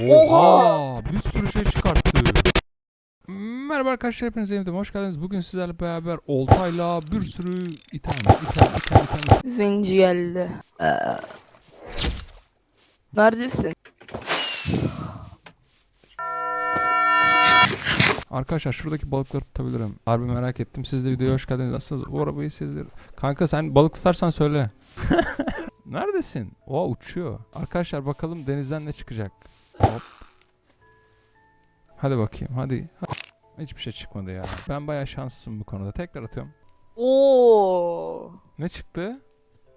Oha! Bir sürü şey çıkarttı. Merhaba arkadaşlar hepinize yeniden hoş geldiniz. Bugün sizlerle beraber oltayla bir sürü item, item, item, item. Zenci geldi. Neredesin? Arkadaşlar şuradaki balıkları tutabilirim. Harbi merak ettim. Siz de videoya hoş geldiniz. Nasılsınız? Bu arabayı sizler. Kanka sen balık tutarsan söyle. Neredesin? Oha uçuyor. Arkadaşlar bakalım denizden ne çıkacak. Hop. Hadi bakayım hadi. Hiçbir şey çıkmadı ya. Ben bayağı şanslısın bu konuda. Tekrar atıyorum. Oo. Ne çıktı?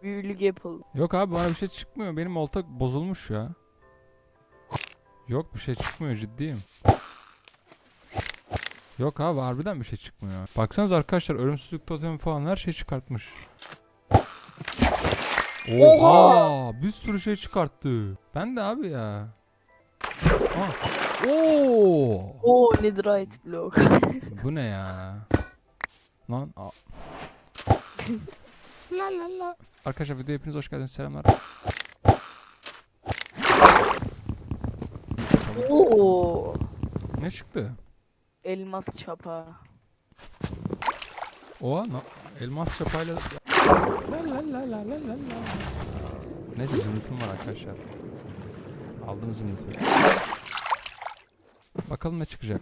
Büyülü Apple. Yok abi bana bir şey çıkmıyor. Benim olta bozulmuş ya. Yok bir şey çıkmıyor ciddiyim. Yok abi harbiden bir şey çıkmıyor. Baksanız arkadaşlar ölümsüzlük totemi falan her şey çıkartmış. Oha! Bir sürü şey çıkarttı. Ben de abi ya. Aa. Oo! Oo Netherite blok. Bu ne ya? Lan a- La la la. Arkadaşlar videoya hepiniz hoş geldiniz. Selamlar. Oo. Ne çıktı? Elmas çapa. Oha na- elmas çapayla la la la la la la la. Neyse zümrütüm var arkadaşlar. Aldım zümrütü. Bakalım ne çıkacak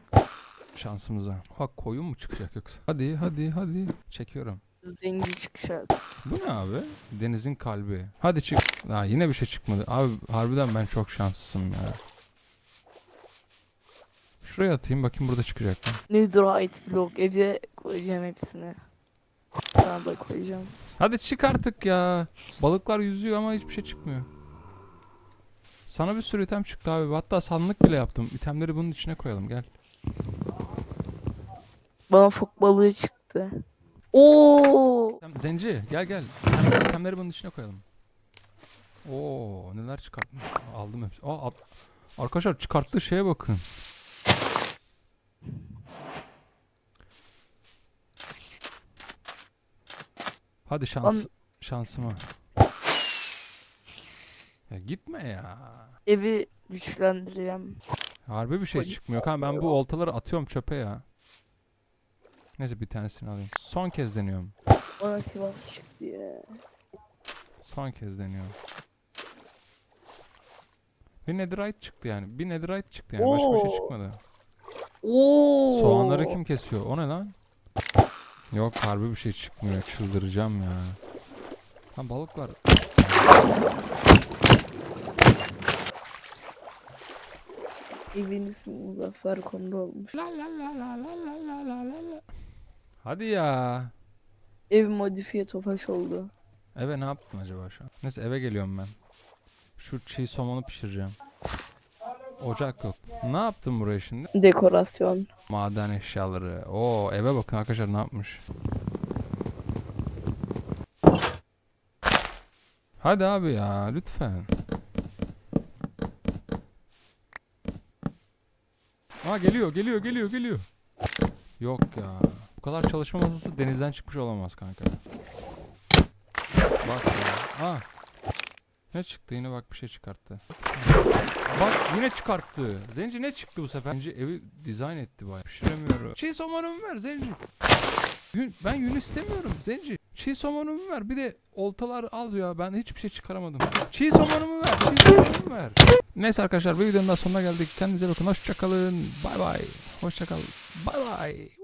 şansımıza. Ha koyun mu çıkacak yoksa? Hadi hadi hadi. Çekiyorum. Zenci çıkacak. Bu ne abi? Denizin kalbi. Hadi çık. Ha, yine bir şey çıkmadı. Abi harbiden ben çok şanslısım ya. Şuraya atayım bakayım burada çıkacak mı? Netherite blok. Evde koyacağım hepsini. Sana da koyacağım. Hadi çık artık ya. Balıklar yüzüyor ama hiçbir şey çıkmıyor. Sana bir sürü item çıktı abi. Hatta sandık bile yaptım. İtemleri bunun içine koyalım gel. Bana fok balığı çıktı. Oo. Zenci gel gel. İtem- İtemleri bunun içine koyalım. Oo neler çıkartmış. Aldım hepsi. Aa, Arkadaşlar çıkarttığı şeye bakın. Hadi şans Lan- şansıma. Ya gitme ya. Evi güçlendireceğim. Harbi bir şey Polis- çıkmıyor. Kanka ben bu oltaları atıyorum çöpe ya. Neyse bir tanesini alayım. Son kez deniyorum. Bana Sivas çıktı ya. Son kez deniyorum. Bir netherite çıktı yani. Bir netherite çıktı yani. Başka bir şey çıkmadı. Oo. Soğanları kim kesiyor? O ne lan? Yok harbi bir şey çıkmıyor. Çıldıracağım ya. Lan balık var. Evin ismi Muzaffer Kondu olmuş. La la la la la la la la la la. Hadi ya. Ev modifiye topaş oldu. Eve ne yaptın acaba şu an? Neyse eve geliyorum ben. Şu çiğ somonu pişireceğim. Ocak yok. Ne yaptın buraya şimdi? Dekorasyon. Maden eşyaları. Oo eve bakın arkadaşlar ne yapmış. Hadi abi ya lütfen. Aa geliyor geliyor geliyor geliyor. Yok ya. Bu kadar çalışma masası denizden çıkmış olamaz kanka. Bak ya. Aa. Ne çıktı yine bak bir şey çıkarttı. Bak yine çıkarttı. Zenci ne çıktı bu sefer? Zenci evi dizayn etti bayağı. Pişiremiyorum. Çiğ somonumu ver Zenci. Ben yün istemiyorum Zenci. Çiğ somonumu ver. Bir de oltalar az ya. Ben hiçbir şey çıkaramadım. Çiğ somonumu ver. Çiğ somonumu ver. Neyse arkadaşlar bir videonun daha sonuna geldik. Kendinize bakın. Hoşçakalın. Bay bay. Hoşçakal. Bay bay.